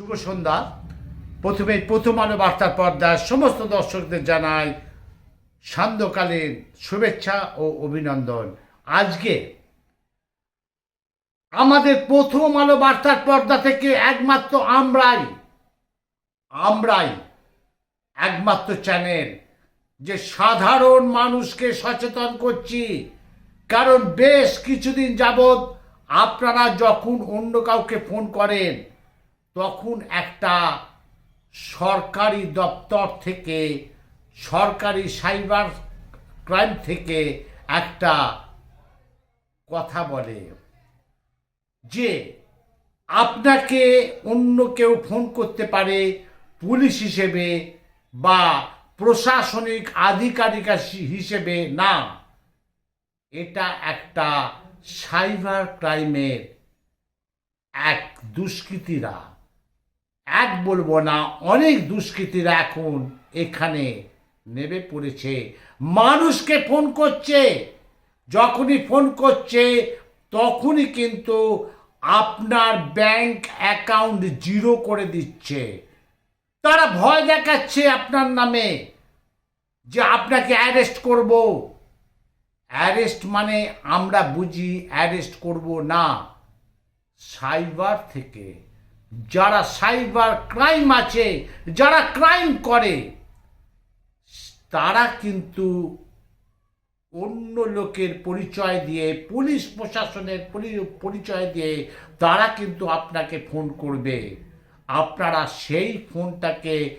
শুভ সন্ধ্যা। প্রথমে প্রথম আলো বার্তার পর্দার সমস্ত দর্শকদের জানাই সান্ধ্যকালীন শুভেচ্ছা ও অভিনন্দন। আজকে আমাদের প্রথম আলো বার্তার পর্দা থেকে একমাত্র আমরাই আমরাই একমাত্র চ্যানেল যে সাধারণ মানুষকে সচেতন করছি। কারণ বেশ কিছুদিন যাবৎ আপনারা যখন অন্য কাউকে ফোন করেন তখন একটা সরকারি দপ্তর থেকে, সরকারি সাইবার ক্রাইম থেকে একটা কথা বলে যে আপনাকে অন্য কেউ ফোন করতে পারে পুলিশ হিসেবে বা প্রশাসনিক আধিকারিক হিসেবে না। এটা একটা সাইবার ক্রাইমের এক দুষ্কৃতীরা। এক বলব না, অনেক দুষ্কৃতীরা এখন এখানে নেমে পড়েছে। মানুষকে ফোন করছে, যখনই ফোন করছে, তখনই কিন্তু আপনার ব্যাংক অ্যাকাউন্ট জিরো করে দিচ্ছে। তারা ভয় দেখাচ্ছে আপনার নামে যে আপনাকে অ্যারেস্ট করব। অ্যারেস্ট মানে আমরা বুঝি অ্যারেস্ট করব না, সাইবার থেকে। যারা সাইবার ক্রাইম আছে, যারা ক্রাইম করে, তারা কিন্তু অন্য লোকের পরিচয় দিয়ে, পুলিশ প্রশাসনের পরি- পরিচয় দিয়ে তারা কিন্তু আপনাকে ফোন করবে। আপনারা সেই ফোনটাকে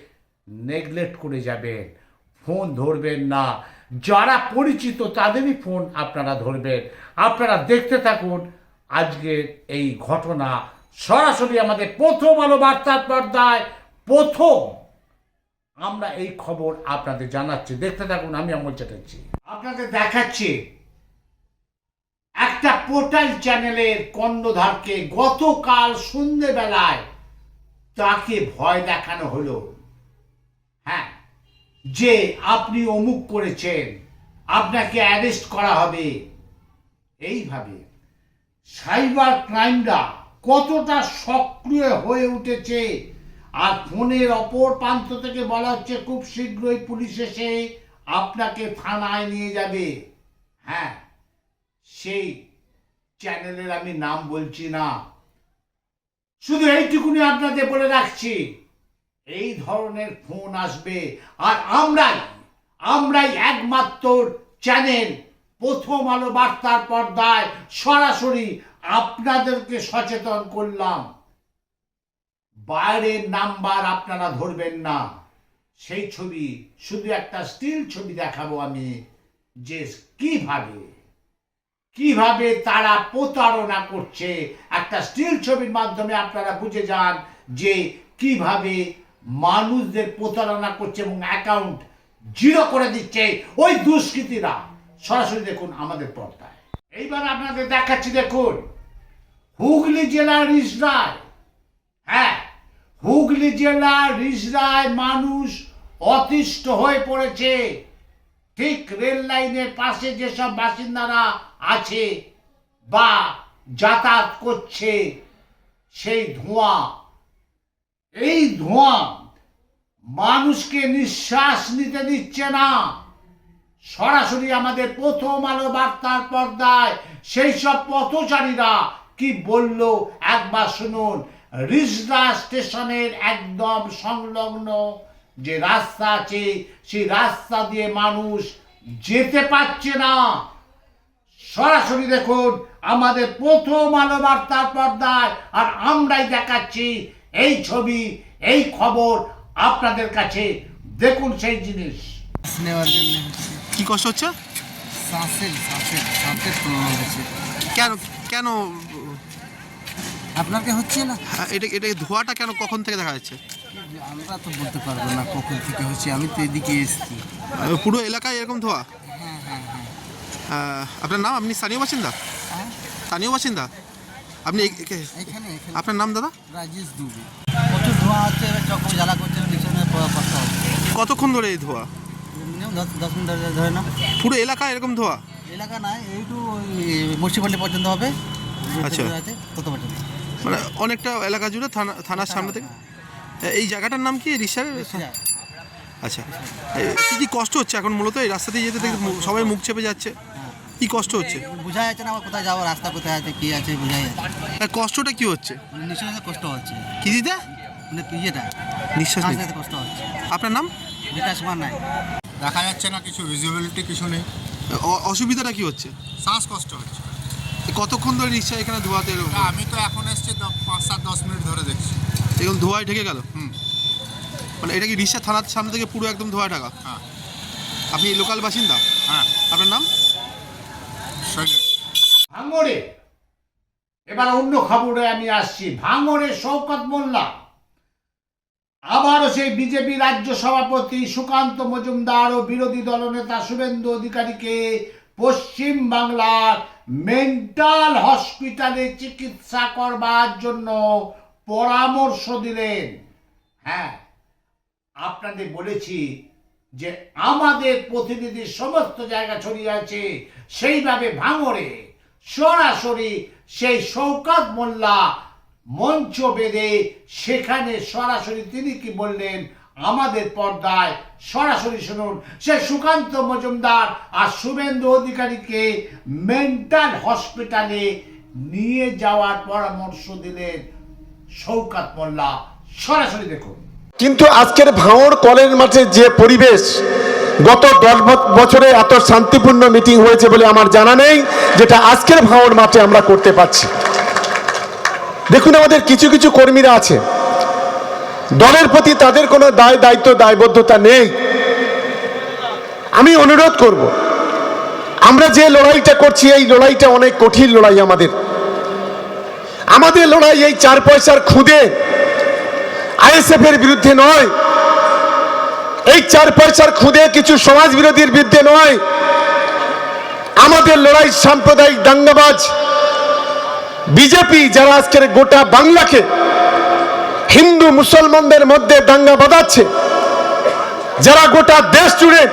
নেগলেক্ট করে যাবেন। ফোন ধরবেন না। যারা পরিচিত তাদেরই ফোন আপনারা ধরবেন। আপনারা দেখতে থাকুন আজকের এই ঘটনা। সরাসরি আমাদের প্রথম আলো বার্তার পর্দায়, প্রথম আমরা এই খবর আপনাদের জানাচ্ছি। দেখতে থাকুন, আমি অমল চ্যাটার্জি। আপনাদের দেখাচ্ছি একটা পোর্টাল চ্যানেলের কর্ণধারকে গতকাল সন্ধেবেলায় তাকে ভয় দেখানো হলো। হ্যাঁ যে আপনি অমুক করেছেন, আপনাকে অ্যারেস্ট করা হবে। এইভাবে সাইবার ক্রাইমরা কতটা সক্রিয় হয়ে উঠেছে। আর ফোনের অপর প্রান্ত থেকে বলা হচ্ছে খুব শীঘ্রই পুলিশ এসে আপনাকে থানায় নিয়ে যাবে। হ্যাঁ সেই চ্যানেলের আমি নাম বলছি না। শুধু এইটুকুনি আপনাদের বলে রাখছি, এই ধরনের ফোন আসবে। আর আমরাই আমরাই একমাত্র চ্যানেল, প্রথম আলো বার্তার পর্দায় সরাসরি আপনাদেরকে সচেতন করলাম। বাইরের নাম্বার আপনারা ধরবেন না। সেই ছবি, শুধু একটা স্টিল ছবি দেখাবো আমি, যে কীভাবে কীভাবে তারা প্রতারণা করছে। একটা স্টিল ছবির মাধ্যমে আপনারা বুঝে যান যে কীভাবে মানুষদের প্রতারণা করছে এবং অ্যাকাউন্ট জিরো করে দিচ্ছে ওই দুষ্কৃতীরা। সরাসরি দেখুন আমাদের পর্দায়। এইবার আপনাদের দেখাচ্ছি দেখুন। হুগলি জেলার রিসরায় হ্যাঁ হুগলি জেলার রিসরায় মানুষ অতিষ্ঠ হয়ে পড়েছে। ঠিক রেল লাইনের পাশে যেসব বাসিন্দারা আছে বা যাতায়াত করছে, সেই ধোঁয়া। এই ধোঁয়া মানুষকে নিঃশ্বাস নিতে দিচ্ছে না। সরাসরি আমাদের প্রথম আলো বার্তার পর্দায়। সেই সব পথচারীরা কি বলল? একবার শুনুন। রিজদা স্টেশনের একদম সংলগ্ন যে রাস্তা আছে, সেই রাস্তা দিয়ে মানুষ যেতে পারছে না। সরাসরি দেখুন, আমাদের প্রথম আলো বার্তার পর্দায়। আর আমরাই দেখাচ্ছি এই ছবি, এই খবর আপনাদের কাছে। দেখুন সেই জিনিস। নেওয়ার জন্য। কি কষ্ট হচ্ছে? শ্বাসের শ্বাসের শ্বাসের প্রবলেম হচ্ছে। কেন কেন? আপনাকে হচ্ছে না? হ্যাঁ, এটা এটা ধোঁয়াটা কেন কখন থেকে দেখা যাচ্ছে? আমরা তো বলতে পারব না কখন থেকে হচ্ছে আমি তো এদিকে এসেছি। পুরো এলাকায় এরকম ধোঁয়া? হ্যাঁ হ্যাঁ আপনার নাম আপনি স্থানীয় বাসিন্দা? স্থানীয় বাসিন্দা? আপনি আপনার নাম দাদা? রাজেশ দুবে। প্রচুর ধোঁয়া হচ্ছে জ্বালা করছে কতক্ষণ ধরে এই ধোঁয়া? দশ দশ মিনিট ধরে ধরে না পুরো এলাকায় এরকম ধোঁয়া? এলাকা নাই এইটু মুন্সিপালিটি পর্যন্ত হবে। আচ্ছা। আছে তত পর্যন্ত। মানে অনেকটা এলাকা জুড়ে থানা থানার সামনে থেকে? হ্যাঁ, এই জায়গাটার নাম কি? রিক্সার? আচ্ছা। কি কি কষ্ট হচ্ছে এখন মূলত? এই রাস্তা দিয়ে যেতে সবাই মুখ চেপে যাচ্ছে। কি কষ্ট হচ্ছে? বোঝা যাচ্ছে না আমার কোথায় যাব রাস্তা কোথায় আছে কি আছে বোঝাই যাচ্ছে কষ্টটা কি হচ্ছে? নিঃশ্বাসে কষ্ট হচ্ছে। কি দিতে মানে ইয়েটা নিঃশ্বাস কষ্ট হচ্ছে। আপনার নাম? বিকাশ কুমার নাই দেখা যাচ্ছে না কিছু ভিজিবিলিটি কিছু নেই। অ- অসুবিধাটা কি হচ্ছে? শ্বাসকষ্ট হচ্ছে। কতক্ষণ ধরে রিক্সা এখানে ধোয়াতে এরকম? তা আমি তো এখন এসছি দ- পাঁচ সাত দশ মিনিট ধরে দেখছি। এরকম ধোয়ায় ঢেকে গেল? হুম। মানে এটা কি রিক্সা থানার সামনে থেকে পুরো একদম ধোয়া ঢাকা? হ্যাঁ। আপনি লোকাল বাসিন্দা? হ্যাঁ। আপনার নাম? শৈলেশ। ভাঙড়ে। এবার অন্য খবরে আমি আসছি। ভাঙড়ে শওকত মোল্লা। আবারও সেই বিজেপি রাজ্য সভাপতি সুকান্ত মজুমদার ও বিরোধী দলনেতা শুভেন্দু অধিকারীকে পশ্চিম বাংলার মেন্টাল হসপিটালে চিকিৎসা করবার জন্য পরামর্শ দিলেন। হ্যাঁ আপনাদের বলেছি যে আমাদের প্রতিনিধি সমস্ত জায়গা ছড়িয়ে আছে, সেইভাবে ভাঙরে সরাসরি সেই শওকাত মোল্লা মঞ্চ বেঁধে সেখানে সরাসরি তিনি কি বললেন? আমাদের পর্দায় সরাসরি শুনুন। সে সুকান্ত মজুমদার আর শুভেন্দু অধিকারীকে মেন্টাল হসপিটালে নিয়ে যাওয়ার পরামর্শ দিলেন শওকাত মোল্লা। সরাসরি দেখুন। কিন্তু আজকের ভাঙড় কলের মাঠে যে পরিবেশ, গত দশ বছরে এত শান্তিপূর্ণ মিটিং হয়েছে বলে আমার জানা নেই, যেটা আজকের ভাঙড় মাঠে আমরা করতে পারছি। দেখুন আমাদের কিছু কিছু কর্মীরা আছে। দলের প্রতি তাদের কোনো দায় দায়িত্ব, দায়বদ্ধতা নেই। আমি অনুরোধ করব, আমরা যে লড়াইটা করছি, এই লড়াইটা অনেক কঠিন লড়াই আমাদের। আমাদের লড়াই এই চার পয়সার খুদে আইএসএফ এর বিরুদ্ধে নয়। এই চার পয়সার খুদে কিছু সমাজ বিরোধীর বিরুদ্ধে নয়। আমাদের লড়াই সাম্প্রদায়িক দাঙ্গাবাজ। বিজেপি যারা আজকের গোটা বাংলাকে হিন্দু মুসলমানদের মধ্যে দাঙ্গা বাঁধাচ্ছে, যারা গোটা দেশ জুড়ে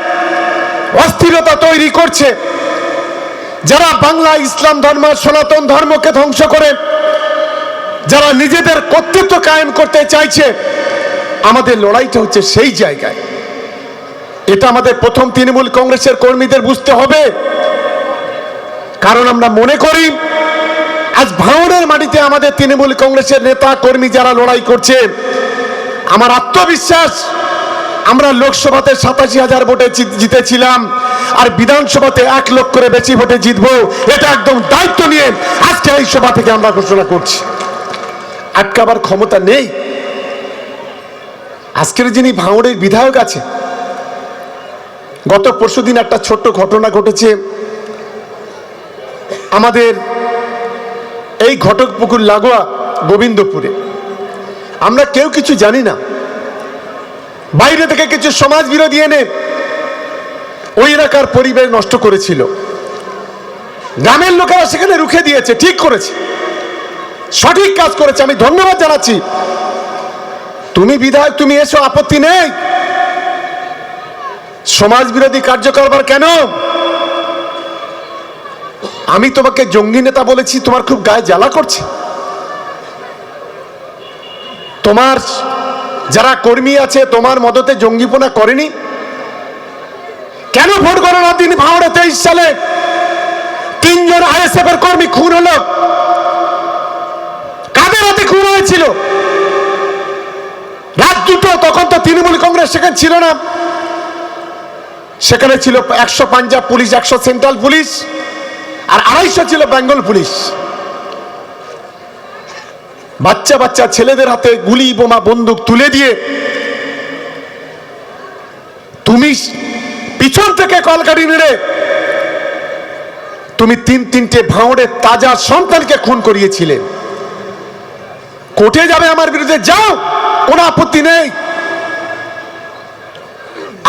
অস্থিরতা তৈরি করছে, যারা বাংলা ইসলাম ধর্ম, সনাতন ধর্মকে ধ্বংস করে, যারা নিজেদের কর্তৃত্ব কায়েম করতে চাইছে, আমাদের লড়াইটা হচ্ছে সেই জায়গায়। এটা আমাদের প্রথম তৃণমূল কংগ্রেসের কর্মীদের বুঝতে হবে। কারণ আমরা মনে করি আজ ভাঙড়ের মাটিতে আমাদের তৃণমূল কংগ্রেসের নেতা, কর্মী যারা লড়াই করছে, আমার আত্মবিশ্বাস, আমরা লোকসভাতে সাতাশি হাজার ভোটে জিতেছিলাম, আর বিধানসভাতে এক লক্ষ করে বেশি ভোটে জিতবো, এটা একদম দায়িত্ব নিয়ে আজকে এই সভা থেকে আমরা ঘোষণা করছি। আটকাবার ক্ষমতা নেই। আজকের যিনি ভাঙড়ের বিধায়ক আছে গত পরশুদিন একটা ছোট্ট ঘটনা ঘটেছে। আমাদের এই ঘটকপুকুর লাগোয়া গোবিন্দপুরে। আমরা কেউ কিছু জানি না। বাইরে থেকে কিছু সমাজ বিরোধী এনে ওই এলাকার পরিবেশ নষ্ট করেছিল। গ্রামের লোকেরা সেখানে রুখে দিয়েছে, ঠিক করেছে। সঠিক কাজ করেছে, আমি ধন্যবাদ জানাচ্ছি। তুমি বিধায়ক, তুমি এসো, আপত্তি নেই। সমাজ বিরোধী কার্য করবার কেন? আমি তোমাকে জঙ্গি নেতা বলেছি, তোমার খুব গায়ে জ্বালা করছে। তোমার যারা কর্মী আছে, তোমার মদতে জঙ্গিপনা করেনি? কেন ভোট গণনার দিন ভাঙড়ে তেইশ সালে তিনজন আইএসএফ এর কর্মী খুন হলো? কাদের হাতে খুন হয়েছিল? রাত দুটো, তখন তো তৃণমূল কংগ্রেস সেখানে ছিল না। সেখানে ছিল একশো পাঞ্জাব পুলিশ, একশো সেন্ট্রাল পুলিশ। আর আড়াইশো ছিল বেঙ্গল পুলিশ। বাচ্চা বাচ্চা ছেলেদের হাতে গুলি, বোমা, বন্দুক তুলে দিয়ে তুমি পিছন থেকে কলকারি মেরে তুমি তিন তিনটে ভাঁড়ের তাজা সন্তানকে খুন করিয়েছিলে। কোর্টে যাবে আমার বিরুদ্ধে, যাও, কোনো আপত্তি নেই।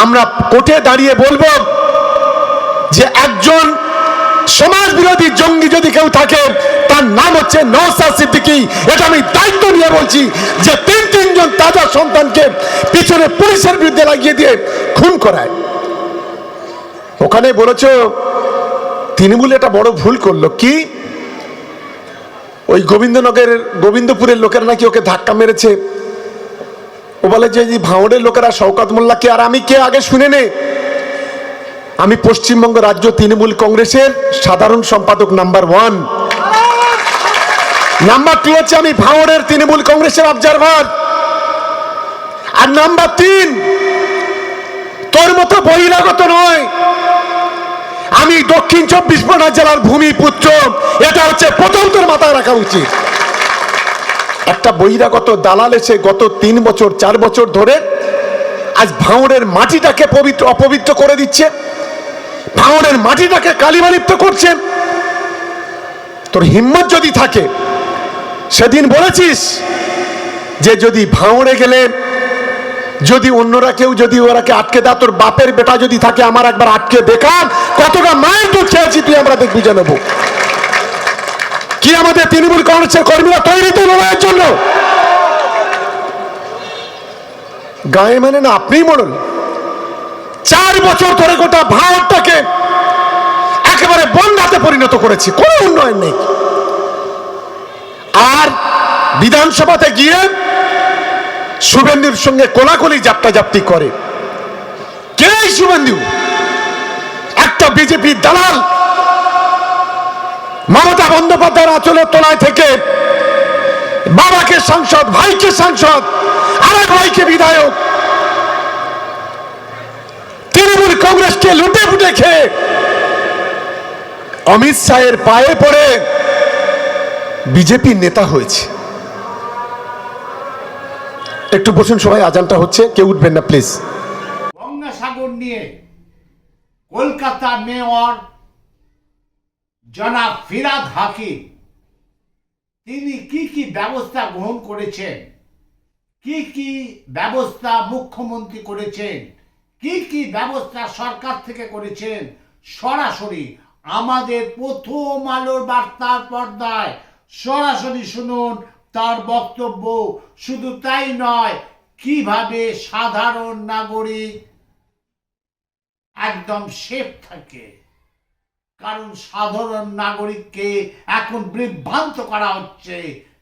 আমরা কোর্টে দাঁড়িয়ে বলব যে একজন সমাজ বিরোধী জঙ্গি যদি কেউ থাকে, তার নাম হচ্ছে নওসাদ সিদ্দিকি। এটা আমি দায়িত্ব নিয়ে বলছি যে তিন তিনজন তাজা সন্তানকে পিছনে পুলিশের বিরুদ্ধে লাগিয়ে দিয়ে খুন করায়। ওখানে বলেছ, তৃণমূল একটা বড় ভুল করল। কি? ওই গোবিন্দনগরের, গোবিন্দপুরের লোকেরা নাকি ওকে ধাক্কা মেরেছে। ও বলে যে, এই ভাঙড়ের লোকেরা শওকত মোল্লা কে আর আমি কে আগে শুনে নে? আমি পশ্চিমবঙ্গ রাজ্য তৃণমূল কংগ্রেসের সাধারণ সম্পাদক নাম্বার ওয়ান। নাম্বার টু হচ্ছে আমি ভাঙড়ের তৃণমূল কংগ্রেসের অবজারভার আর নাম্বার তিন, তোর মতো বহিরাগত নয়। আমি দক্ষিণ চব্বিশ পরগনা জেলার ভূমিপুত্র এটা হচ্ছে প্রথম তোর মাথায় রাখা উচিত। একটা বহিরাগত দালাল এসে গত তিন বছর, চার বছর ধরে আজ ভাঙড়ের মাটিটাকে পবিত্র, অপবিত্র করে দিচ্ছে। ভাঙড়ের মাটিটাকে কালিমালিপ্ত করছে তোর হিম্মত যদি থাকে, সেদিন বলেছিস যে যদি ভাঙড়ে গেলে, যদি অন্যরা কেউ যদি ওরাকে আটকে দেয়, তোর বাপের বেটা যদি থাকে, আমার একবার আটকে দেখান কতটা মায়ের দুধ খেয়েছি তুই, আমরা দেখবি জানাব কি আমাদের তৃণমূল কংগ্রেসের কর্মীরা তৈরি তো লড়াইয়ের জন্য? গায়ে মানে না, আপনিই মরল। চার বছর ধরে গোটা ভারতটাকে একেবারে বন্যাতে পরিণত করেছি। কোনো উন্নয়ন নেই। আর বিধানসভাতে গিয়ে শুভেন্দুর সঙ্গে কোলাকুলি জাপটা জাপটি করে। কে শুভেন্দু? একটা বিজেপির দালাল মমতা বন্দ্যোপাধ্যায়ের আচলের তলায় থেকে বাবাকে সাংসদ, ভাইকে সাংসদ, আরেক ভাইকে বিধায়ক তৃণমূল কংগ্রেসকে লুটে ফুটে খেয়ে অমিত শাহের পায়ে পড়ে বিজেপির নেতা হয়েছে। একটু বসুন সবাই, আজানটা হচ্ছে, কেউ উঠবেন না, প্লিজ। গঙ্গাসাগর নিয়ে কলকাতা মেয়র জনাব ফিরাদ হাকিম, তিনি কি কি ব্যবস্থা গ্রহণ করেছেন? কি কি ব্যবস্থা মুখ্যমন্ত্রী করেছেন? কি কি ব্যবস্থা সরকার থেকে করেছেন? সরাসরি আমাদের প্রথম আলোর বার্তার পর্দায়। সরাসরি শুনুন তার বক্তব্য। শুধু তাই নয়, কীভাবে সাধারণ নাগরিক একদম সেফ থাকে। কারণ সাধারণ নাগরিককে এখন বিভ্রান্ত করা হচ্ছে।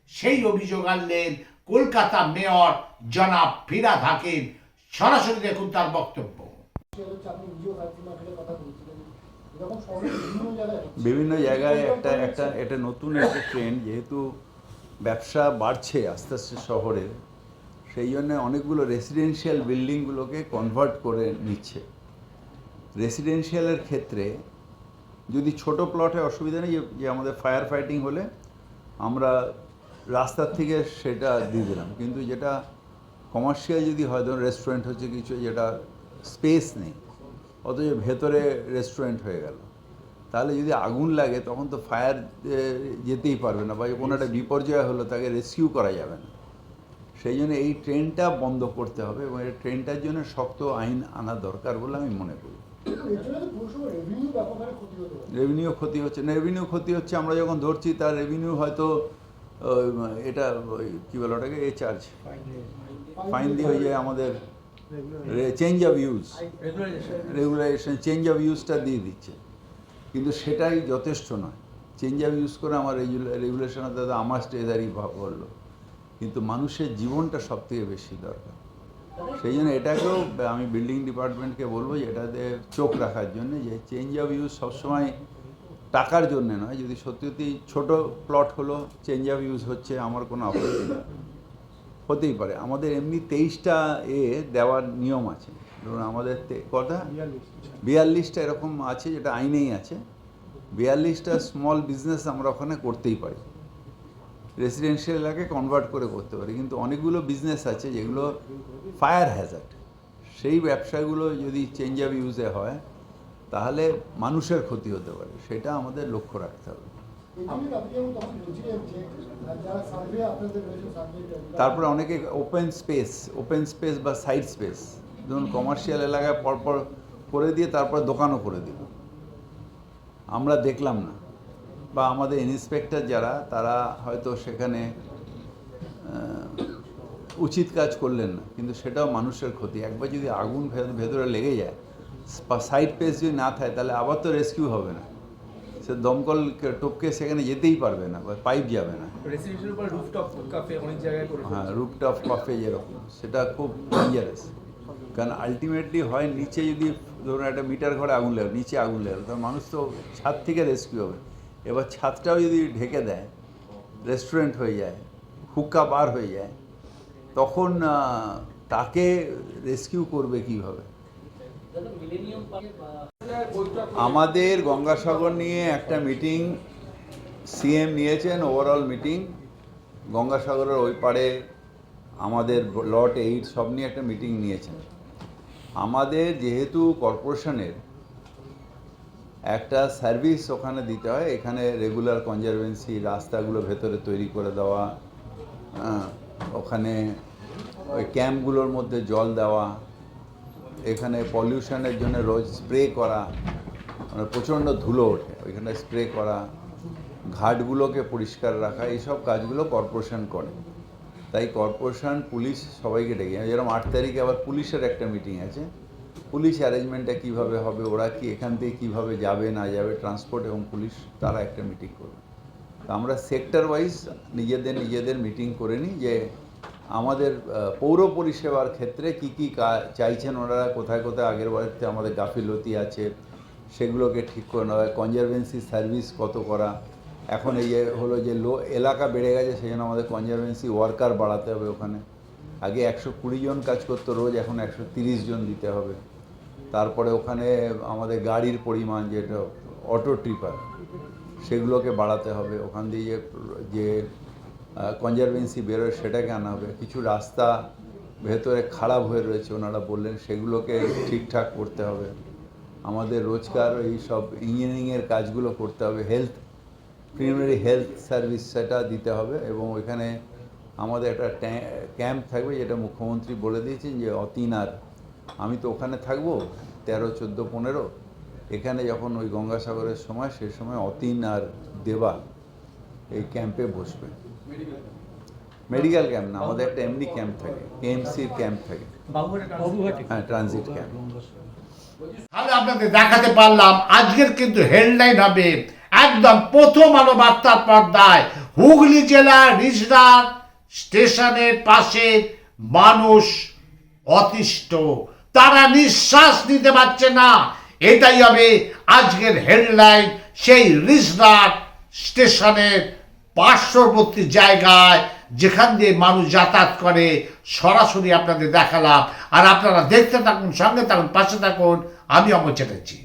সেই অভিযোগ আনলেন কলকাতা মেয়র জনাব ফিরাদ হাকিম। সরাসরি দেখুন তার বক্তব্য। বিভিন্ন জায়গায় একটা একটা, এটা নতুন একটা ট্রেন্ড যেহেতু ব্যবসা বাড়ছে আস্তে আস্তে শহরে, সেই জন্য অনেকগুলো রেসিডেন্সিয়াল বিল্ডিংগুলোকে কনভার্ট করে নিচ্ছে। রেসিডেন্সিয়ালের ক্ষেত্রে যদি ছোট প্লটে অসুবিধা নেই, যে- আমাদের ফায়ার ফাইটিং হলে আমরা রাস্তার থেকে সেটা দিয়ে দিলাম। কিন্তু যেটা কমার্শিয়াল যদি হয়, ধরুন রেস্টুরেন্ট হচ্ছে কিছু যেটা স্পেস নেই, অথচ ভেতরে রেস্টুরেন্ট হয়ে গেল। তাহলে যদি আগুন লাগে, তখন তো ফায়ার যেতেই পারবে না বা কোনো একটা বিপর্যয় হলো, তাকে রেস্কিউ করা যাবে না। সেই জন্য এই ট্রেনটা বন্ধ করতে হবে এবং এই ট্রেনটার জন্য শক্ত আইন আনা দরকার বলে আমি মনে করি। রেভিনিউ ক্ষতি হচ্ছে, না রেভিনিউ ক্ষতি হচ্ছে, আমরা যখন ধরছি, তার রেভিনিউ হয়তো এটা কী বলে ওটাকে, এ চার্জ ফাইন দিয়ে হয়ে যায় আমাদের change of use regulation change of ইউজটা দিয়ে দিচ্ছে। কিন্তু সেটাই যথেষ্ট নয়। চেঞ্জ অফ ইউজ করে আমার রেগুলেশনের দাদা আমার স্টেজারই বলল। কিন্তু মানুষের জীবনটা সব থেকে বেশি দরকার। সেই জন্য এটাকেও আমি বিল্ডিং ডিপার্টমেন্টকে বলব যে এটাতে চোখ রাখার জন্য যে চেঞ্জ অফ ইউজ সবসময় টাকার জন্য নয়। যদি সত্যি সত্যি ছোটো প্লট হলো চেঞ্জ অফ ইউজ হচ্ছে, আমার কোনো আপত্তি নেই। হতেই পারে। আমাদের এমনি তেইশটা এ দেওয়ার নিয়ম আছে। ধরুন আমাদের কটা? বিয়াল্লিশটা। এরকম আছে যেটা আইনেই আছে। বিয়াল্লিশটা স্মল বিজনেস আমরা ওখানে করতেই পারি। রেসিডেন্সিয়াল এলাকায় কনভার্ট করে করতে পারি। কিন্তু অনেকগুলো বিজনেস আছে যেগুলো ফায়ার হ্যাজার্ড সেই ব্যবসাগুলো যদি চেঞ্জ অফ ইউজে হয় তাহলে মানুষের ক্ষতি হতে পারে। সেটা আমাদের লক্ষ্য রাখতে হবে। তারপরে অনেকে ওপেন স্পেস ওপেন স্পেস বা সাইড স্পেস ধরুন কমার্শিয়াল এলাকায় পরপর করে দিয়ে তারপর দোকানও করে দিল। আমরা দেখলাম না। বা আমাদের ইন্সপেক্টর যারা, তারা হয়তো সেখানে উচিত কাজ করলেন না। কিন্তু সেটাও মানুষের ক্ষতি। একবার যদি আগুন ভেতরে লেগে যায় সাইড পেস যদি না থাকে, তাহলে আবার তো রেস্কিউ হবে না। সে দমকল টপকে সেখানে যেতেই পারবে না বা পাইপ যাবে না। রেসিডেন্সিয়াল উপর রুফটপ কাফে অনেক জায়গায় করে হ্যাঁ রুপটপ কফে যেরকম সেটা খুব ডেঞ্জারাস কারণ আলটিমেটলি হয় নিচে যদি ধরুন একটা মিটার ঘরে আগুন লাগে নিচে আগুন লাগে তখন মানুষ তো ছাদ থেকে রেস্কিউ হবে। এবার ছাদটাও যদি ঢেকে দেয় রেস্টুরেন্ট হয়ে যায় হুক্কা বার হয়ে যায় তখন আহ, তাকে রেস্কিউ করবে কীভাবে? আমাদের গঙ্গাসাগর নিয়ে একটা মিটিং সিএম নিয়েছেন ওভারঅল মিটিং গঙ্গাসাগরের ওই পারে আমাদের লট এইট সব নিয়ে একটা মিটিং নিয়েছেন। আমাদের যেহেতু কর্পোরেশনের একটা সার্ভিস ওখানে দিতে হয়, এখানে রেগুলার কনজারভেন্সি রাস্তাগুলো ভেতরে তৈরি করে দেওয়া ওখানে ওই ক্যাম্পগুলোর মধ্যে জল দেওয়া এখানে পলিউশনের জন্য রোজ স্প্রে করা মানে প্রচণ্ড ধুলো ওঠে। ওইখানে স্প্রে করা, ঘাটগুলোকে পরিষ্কার রাখা, এইসব কাজগুলো কর্পোরেশন করে। তাই কর্পোরেশন, পুলিশ সবাইকে ডেকে যেরকম আট তারিখে আবার পুলিশের একটা মিটিং আছে। পুলিশ অ্যারেঞ্জমেন্টটা কীভাবে হবে, ওরা কি এখান থেকে কীভাবে যাবে, না যাবে, ট্রান্সপোর্ট এবং পুলিশ, তারা একটা মিটিং করবে। তো আমরা সেক্টর ওয়াইজ নিজেদের নিজেদের মিটিং করে নিই যে আমাদের পৌর পরিষেবার ক্ষেত্রে কি কি চাইছেন ওনারা? কোথায় কোথায় আগের বাড়িতে আমাদের গাফিলতি আছে? সেগুলোকে ঠিক করে নেওয়া কনজারভেন্সি সার্ভিস কত করা? এখন এই যে হলো যে লো, এলাকা বেড়ে গেছে সেই জন্য আমাদের কনজারভেন্সি ওয়ার্কার বাড়াতে হবে ওখানে। আগে একশো কুড়ি জন কাজ করতো রোজ, এখন একশো তিরিশ জন দিতে হবে। তারপরে ওখানে আমাদের গাড়ির পরিমাণ, যেটা, অটো ট্রিপার, সেগুলোকে বাড়াতে হবে। ওখান দিয়ে যে কনজারভেন্সি বেরোয়, সেটাকে আনা হবে। কিছু রাস্তা ভেতরে খারাপ হয়ে রয়েছে, ওনারা বললেন, সেগুলোকে ঠিকঠাক করতে হবে। আমাদের রোজকার এই সব ইঞ্জিনিয়ারিংয়ের কাজগুলো করতে হবে। হেলথ প্রিমিনারি হেলথ সার্ভিস সেটা দিতে হবে এবং ওইখানে আমাদের একটা ক্যাম্প থাকবে, যেটা মুখ্যমন্ত্রী বলে দিয়েছেন যে অতিনার আমি তো ওখানে থাকব, তেরো, চোদ্দ, পনেরো। এখানে যখন ওই গঙ্গাসাগরের সময়, সে সময় অতীন আর দেবা এই ক্যাম্পে বসবে। মেডিকেল ক্যাম্প না আমাদের একটা এমনি ক্যাম্প থাকে এমসির ক্যাম্প থাকে। হ্যাঁ ট্রানজিট ক্যাম্প তাহলে আপনাদের দেখাতে পারলাম আজকের কিন্তু হেডলাইন হবে একদম প্রথম আলো বার্তার পর্দায়। হুগলি জেলার রিজনা স্টেশনের পাশে মানুষ অতিষ্ঠ। তারা নিঃশ্বাস নিতে পারছে না। এটাই হবে আজকের হেডলাইন সেই রিজনার স্টেশনের পার্শ্ববর্তী জায়গায় যেখান দিয়ে মানুষ যাতায়াত করে, সরাসরি আপনাদের দেখালাম। আর আপনারা দেখতে থাকুন সঙ্গে থাকুন, পাশে থাকুন, আমি অমর চ্যাটার্জি।